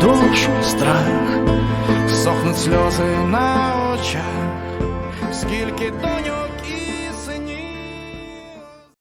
душу страх, сохнуть сльози на очах, скільки доньок